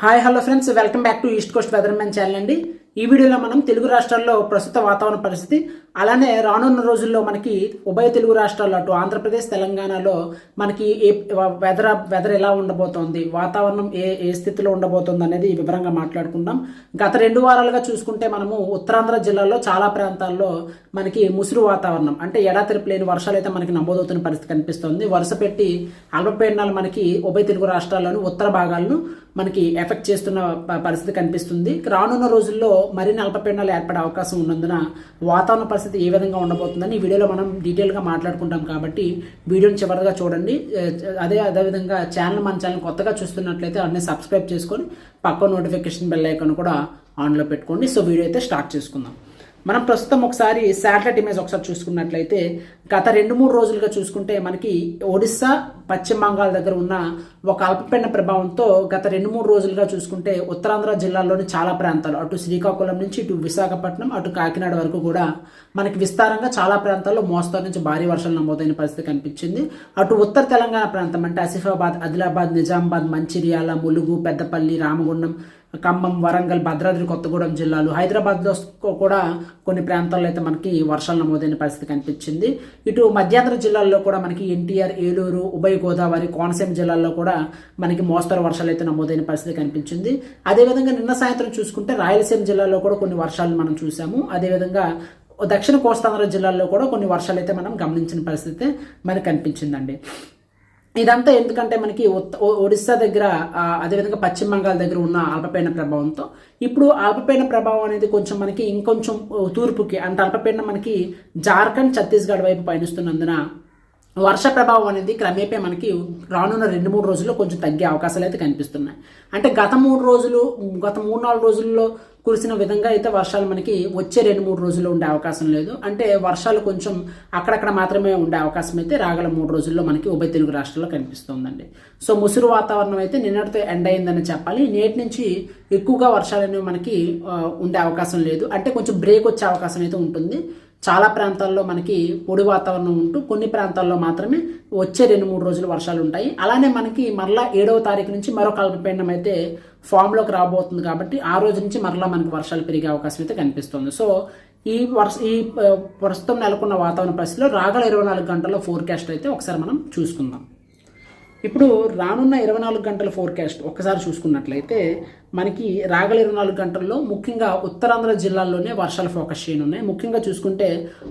Hi hello friends. Welcome back to East Coast weathermen channel అండి. ఈ వీడియోలో మనం తెలుగు రాష్ట్రాల్లో ప్రస్తుత వాతావరణ పరిస్థితి అలానే రానున్న రోజుల్లో మనకి ఉభయ తెలుగు రాష్ట్రాల్లో అటు ఆంధ్రప్రదేశ్ తెలంగాణలో మనకి ఏ వెదర్ వెదర్ ఎలా ఉండబోతోంది వాతావరణం ఏ ఏ స్థితిలో ఉండబోతోంది అనేది వివరంగా మాట్లాడుకుందాం. గత రెండు వారాలుగా చూసుకుంటే మనము ఉత్తరాంధ్ర జిల్లాలో చాలా ప్రాంతాల్లో మనకి ముసురు వాతావరణం అంటే ఎడాతెరిపి లేని వర్షాలు అయితే మనకి నమోదవుతున్న పరిస్థితి కనిపిస్తోంది. వరుస పెట్టి అల్పపీడనాలు మనకి ఉభయ తెలుగు రాష్ట్రాల్లోని ఉత్తర భాగాలను మనకి ఎఫెక్ట్ చేస్తున్న ప- పరిస్థితి కనిపిస్తుంది. రానున్న రోజుల్లో మరిన్ని అల్పపీడనాలు ఏర్పడే అవకాశం ఉన్నందున వాతావరణ పరిస్థితి ఏ విధంగా ఉండబోతుందని ఈ వీడియోలో మనం డీటెయిల్గా మాట్లాడుకుంటాం కాబట్టి వీడియోని చివరిగా చూడండి. అదే అదేవిధంగా ఛానల్ మన ఛానల్ కొత్తగా చూస్తున్నట్లయితే అన్నీ సబ్స్క్రైబ్ చేసుకొని పక్క నోటిఫికేషన్ బెల్ ఐకాన్ కూడా ఆన్లో పెట్టుకోండి. సో వీడియో అయితే స్టార్ట్ చేసుకుందాం. మనం ప్రస్తుతం ఒకసారి శాటిలైట్ ఇమేజ్ ఒకసారి చూసుకున్నట్లయితే గత రెండు మూడు రోజులుగా చూసుకుంటే మనకి ఒడిస్సా పశ్చిమ బంగాళ దగ్గర ఉన్న ఒక అల్పపీడన ప్రభావంతో గత రెండు మూడు రోజులుగా చూసుకుంటే ఉత్తరాంధ్ర జిల్లాల్లోని చాలా ప్రాంతాలు అటు శ్రీకాకుళం నుంచి ఇటు విశాఖపట్నం అటు కాకినాడ వరకు కూడా మనకి విస్తారంగా చాలా ప్రాంతాల్లో మోస్తరు నుంచి భారీ వర్షాలు నమోదైన పరిస్థితి కనిపించింది. అటు ఉత్తర తెలంగాణ ప్రాంతం అంటే ఆసిఫాబాద్ ఆదిలాబాద్ నిజామాబాద్ మంచిర్యాల ములుగు పెద్దపల్లి రామగుండం ఖమ్మం వరంగల్ భద్రాద్రి కొత్తగూడెం జిల్లాలు. హైదరాబాద్లో కూడా కొన్ని ప్రాంతాల్లో అయితే మనకి వర్షాలు నమోదైన పరిస్థితి కనిపించింది. ఇటు మధ్యాంధ్ర జిల్లాల్లో కూడా మనకి ఎన్టీఆర్ ఏలూరు ఉభయ గోదావరి కోనసీమ జిల్లాల్లో కూడా మనకి మోస్తరు వర్షాలు అయితే నమోదైన పరిస్థితి కనిపించింది. అదేవిధంగా నిన్న సాయంత్రం చూసుకుంటే రాయలసీమ జిల్లాలో కూడా కొన్ని వర్షాలు మనం చూసాము అదేవిధంగా దక్షిణ కోస్తాంధ్ర జిల్లాల్లో కూడా కొన్ని వర్షాలు అయితే మనం గమనించిన పరిస్థితి మనకు కనిపించిందండి. ఇదంతా ఎందుకంటే మనకి ఒడిస్సా దగ్గర అదేవిధంగా పశ్చిమ బంగాల్ దగ్గర ఉన్న అల్పపీడన ప్రభావంతో. ఇప్పుడు అల్పపీడన ప్రభావం అనేది కొంచెం మనకి ఇంకొంచెం తూర్పుకి అంటే అల్పపీడనం మనకి జార్ఖండ్ ఛత్తీస్గఢ్ వైపు పయనిస్తున్నందున వర్ష ప్రభావం అనేది క్రమేపీ మనకి రానున్న రెండు మూడు రోజుల్లో కొంచెం తగ్గే అవకాశాలు అయితే కనిపిస్తున్నాయి. అంటే గత మూడు రోజులు గత మూడు నాలుగు రోజుల్లో కురిసిన విధంగా అయితే వర్షాలు మనకి వచ్చే రెండు మూడు రోజుల్లో ఉండే అవకాశం లేదు. అంటే వర్షాలు కొంచెం అక్కడక్కడ మాత్రమే ఉండే అవకాశం అయితే రాగల మూడు రోజుల్లో మనకి ఉభయ తెలుగు రాష్ట్రాల్లో కనిపిస్తుందండి. సో ముసురు వాతావరణం అయితే నిన్నటితో ఎండ్ అయిందని చెప్పాలి. నేటి నుంచి ఎక్కువగా వర్షాలు అనేవి మనకి ఉండే అవకాశం లేదు. అంటే కొంచెం బ్రేక్ వచ్చే అవకాశం అయితే ఉంటుంది. చాలా ప్రాంతాల్లో మనకి పొడి వాతావరణం ఉంటూ కొన్ని ప్రాంతాల్లో మాత్రమే వచ్చే రెండు మూడు రోజులు వర్షాలు ఉంటాయి. అలానే మనకి మరలా ఏడవ తారీఖు నుంచి మరొక అల్పపీడనం అయితే ఫామ్లోకి రాబోతుంది కాబట్టి ఆ రోజు నుంచి మరలా మనకి వర్షాలు పెరిగే అవకాశం అయితే కనిపిస్తుంది. సో ఈ వర్ష ఈ ప్రస్తుతం నెలకొన్న వాతావరణ పరిస్థితిలో రాగల ఇరవై నాలుగు గంటల్లో ఫోర్కాస్ట్ అయితే ఒకసారి మనం చూసుకుందాం. ఇప్పుడు రానున్న ఇరవై నాలుగు గంటల ఫోర్కాస్ట్ ఒక్కసారి చూసుకున్నట్లయితే మనకి రాగల ఇరవై నాలుగు గంటల్లో ముఖ్యంగా ఉత్తరాంధ్ర జిల్లాల్లోనే వర్షాలు ఫోకస్ చేయనున్నాయి. ముఖ్యంగా చూసుకుంటే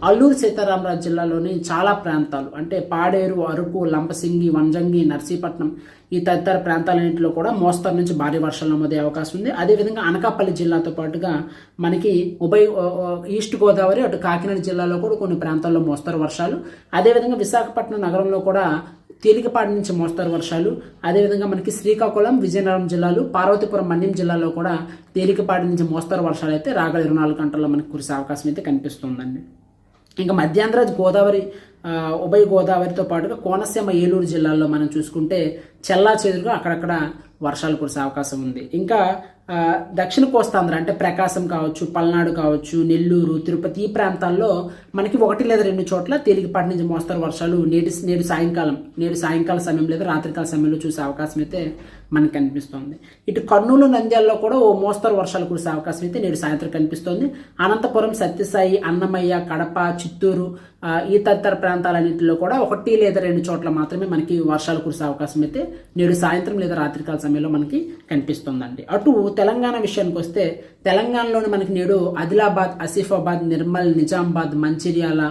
అల్లూరు సీతారామరాజు జిల్లాలోని చాలా ప్రాంతాలు అంటే పాడేరు అరకు లంపసింగి వంజంగి నర్సీపట్నం ఈ తదితర ప్రాంతాలన్నింటిలో కూడా మోస్తరు నుంచి భారీ వర్షాలు నమోదయ్యే అవకాశం ఉంది. అదేవిధంగా అనకాపల్లి జిల్లాతో పాటుగా మనకి ఉభయ ఈస్ట్ గోదావరి అటు కాకినాడ జిల్లాలో కూడా కొన్ని ప్రాంతాల్లో మోస్తరు వర్షాలు. అదేవిధంగా విశాఖపట్నం నగరంలో కూడా తేలికపాటి నుంచి మోస్తరు వర్షాలు. అదేవిధంగా మనకి శ్రీకాకుళం విజయనగరం జిల్లాలు పార్వతీపురం మన్యం జిల్లాలో కూడా తేలికపాటి నుంచి మోస్తరు వర్షాలు అయితే రాగల ఇరవై నాలుగు గంటల్లో మనకు కురిసే అవకాశం అయితే కనిపిస్తుందండి. ఇంకా మధ్యాంధ్ర గోదావరి ఉభయ గోదావరితో పాటుగా కోనసీమ ఏలూరు జిల్లాల్లో మనం చూసుకుంటే చెల్లా చెదురుగా అక్కడక్కడ వర్షాలు కురిసే అవకాశం ఉంది. ఇంకా దక్షిణ కోస్తాంధ్ర అంటే ప్రకాశం కావచ్చు పల్నాడు కావచ్చు నెల్లూరు తిరుపతి ఈ ప్రాంతాల్లో మనకి ఒకటి లేదా రెండు చోట్ల తేలికపాటి నుంచి మోస్తరు వర్షాలు నేటి నేడు సాయంకాలం నేడు సాయంకాల సమయం లేదా రాత్రికాల సమయంలో చూసే అవకాశం అయితే మనకు కనిపిస్తోంది ఇటు కర్నూలు నంద్యాలలో కూడా ఓ మోస్తరు వర్షాలు కురిసే అవకాశం అయితే నేడు సాయంత్రం కనిపిస్తోంది. అనంతపురం సత్యసాయి అన్నమయ్య కడప చిత్తూరు ఈ తదితర ప్రాంతాలన్నింటిలో కూడా ఒకటి లేదా రెండు చోట్ల మాత్రమే మనకి వర్షాలు కురిసే అవకాశం అయితే నేడు సాయంత్రం లేదా రాత్రికాల సమయంలో మనకి కనిపిస్తుందండి. అటు తెలంగాణ విషయానికి వస్తే తెలంగాణలోని మనకి నేడు ఆదిలాబాద్ ఆసిఫాబాద్ నిర్మల్ నిజామాబాద్ మంచిర్యాల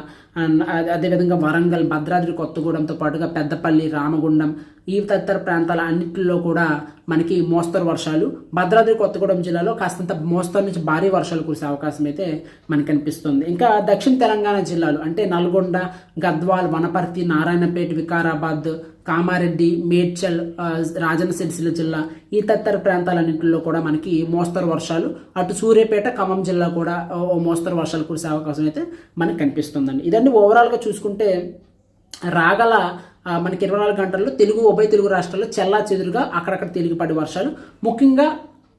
అదే- అదేవిధంగా వరంగల్ భద్రాద్రి కొత్తగూడెంతో పాటుగా పెద్దపల్లి రామగుండం ఈ తదితర ప్రాంతాల అన్నింటిలో కూడా మనకి మోస్తరు వర్షాలు. భద్రాద్రి కొత్తగూడెం జిల్లాలో కాస్తంత మోస్తరు నుంచి భారీ వర్షాలు కురిసే అవకాశం అయితే మనకు కనిపిస్తుంది ఇంకా దక్షిణ తెలంగాణ జిల్లాలు అంటే నల్గొండ గద్వాల్ వనపర్తి నారాయణపేట వికారాబాద్ కామారెడ్డి మేడ్చల్ రాజన్న సిరిసిల్ల జిల్లా ఈ తదితర ప్రాంతాలన్నింటిలో కూడా మనకి మోస్తరు వర్షాలు. అటు సూర్యాపేట ఖమ్మం జిల్లా కూడా ఓ మోస్తరు వర్షాలు కురిసే అవకాశం అయితే మనకు కనిపిస్తుందండి. ఇదండి ఓవరాల్గా చూసుకుంటే రాగల మనకి ఇరవై నాలుగు గంటల్లో తెలుగు ఉభయ తెలుగు రాష్ట్రాల్లో చెల్లా చెదురుగా అక్కడక్కడ తేలికపాటి వర్షాలు. ముఖ్యంగా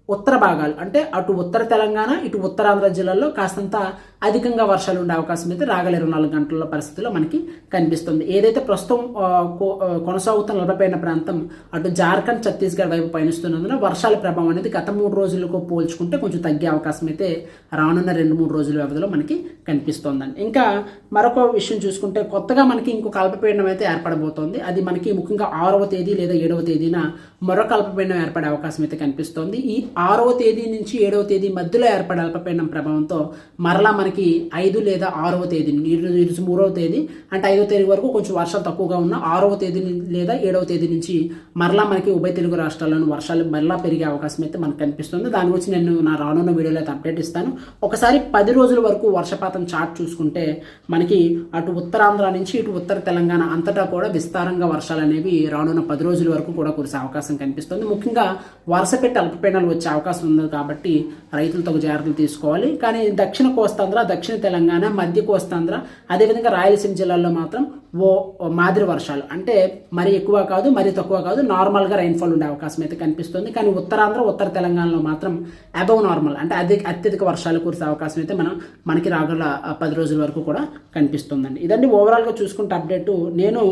ఉత్తర భాగాలు అంటే అటు ఉత్తర తెలంగాణ ఇటు ఉత్తరాంధ్ర జిల్లాల్లో కాస్తంత అధికంగా వర్షాలు ఉండే అవకాశం అయితే రాగల ఇరవై నాలుగు గంటల పరిస్థితిలో మనకి కనిపిస్తుంది. ఏదైతే ప్రస్తుతం కొ- కొనసాగుతున్న నలభైన ప్రాంతం అటు జార్ఖండ్ ఛత్తీస్గఢ్ వైపు పయనిస్తున్నందున వర్షాల ప్రభావం అనేది గత మూడు రోజులకు పోల్చుకుంటే కొంచెం తగ్గే అవకాశం అయితే రానున్న రెండు మూడు రోజుల వ్యవధిలో మనకి కనిపిస్తోందండి. ఇంకా మరొక విషయం చూసుకుంటే కొత్తగా మనకి ఇంకొక అల్పపీడనం అయితే ఏర్పడబోతోంది. అది మనకి ముఖ్యంగా ఆరవ తేదీ లేదా ఏడవ తేదీన మరొక అల్పపీడనం ఏర్పడే అవకాశం అయితే కనిపిస్తోంది. ఈ ఆరవ తేదీ నుంచి ఏడవ తేదీ మధ్యలో ఏర్పడే అల్పపీడనం ప్రభావంతో మరలా మనకి ఐదు లేదా ఆరవ తేదీ ఈరోజు మూడవ తేదీ అంటే ఐదవ తేదీ వరకు కొంచెం వర్షాలు తక్కువగా ఉన్న ఆరవ తేదీ లేదా ఏడవ తేదీ నుంచి మరలా మనకి ఉభయ తెలుగు రాష్ట్రాల్లోని వర్షాలు మరలా పెరిగే అవకాశం అయితే మనకు కనిపిస్తుంది. దాని గురించి నేను నా రానున్న వీడియోలో అయితే అప్డేట్ ఇస్తాను. ఒకసారి పది రోజుల వరకు వర్షపాతం చార్ట్ చూసుకుంటే మనకి అటు ఉత్తరాంధ్ర నుంచి ఇటు ఉత్తర తెలంగాణ అంతటా కూడా విస్తారంగా వర్షాలు అనేవి రానున్న పది రోజుల వరకు కూడా కురిసే అవకాశం కనిపిస్తుంది. ముఖ్యంగా వరుస పెట్టి అల్పపీడనాలు వచ్చే అవకాశం ఉంది కాబట్టి రైతులు తగు జాగ్రత్తలు తీసుకోవాలి. కానీ దక్షిణ కోస్తాంధ్ర దక్షిణ తెలంగాణ మధ్య కోస్తాంధ్ర అదేవిధంగా రాయలసీమ జిల్లాల్లో మాత్రం ఓ మాదిరి వర్షాలు. అంటే మరి ఎక్కువ కాదు మరి తక్కువ కాదు నార్మల్గా రైన్ఫాల్ ఉండే అవకాశం అయితే కనిపిస్తుంది. కానీ ఉత్తరాంధ్ర ఉత్తర తెలంగాణలో మాత్రం అబవ్ నార్మల్ అంటే అధిక అత్యధిక వర్షాలు కురిసే అవకాశం అయితే మనం మనకి రాగల పది రోజుల వరకు కూడా కనిపిస్తుందండి. ఇదండి ఓవరాల్గా చూసుకుంటే అప్డేటు నేను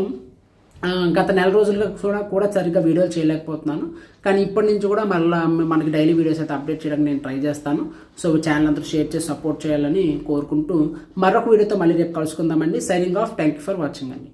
గత నెల రోజులుగా కూడా కూడా సరిగ్గా వీడియోలు చేయలేకపోతున్నాను. కానీ ఇప్పటి నుంచి కూడా మళ్ళీ మనకి డైలీ వీడియోస్ అయితే అప్డేట్ చేయడానికి నేను ట్రై చేస్తాను. సో ఛానల్ అంతా షేర్ చేసి సపోర్ట్ చేయాలని కోరుకుంటూ మరొక వీడియోతో మళ్ళీ రేపు కలుసుకుందామండి. Signing off. Thank you for watching అండి.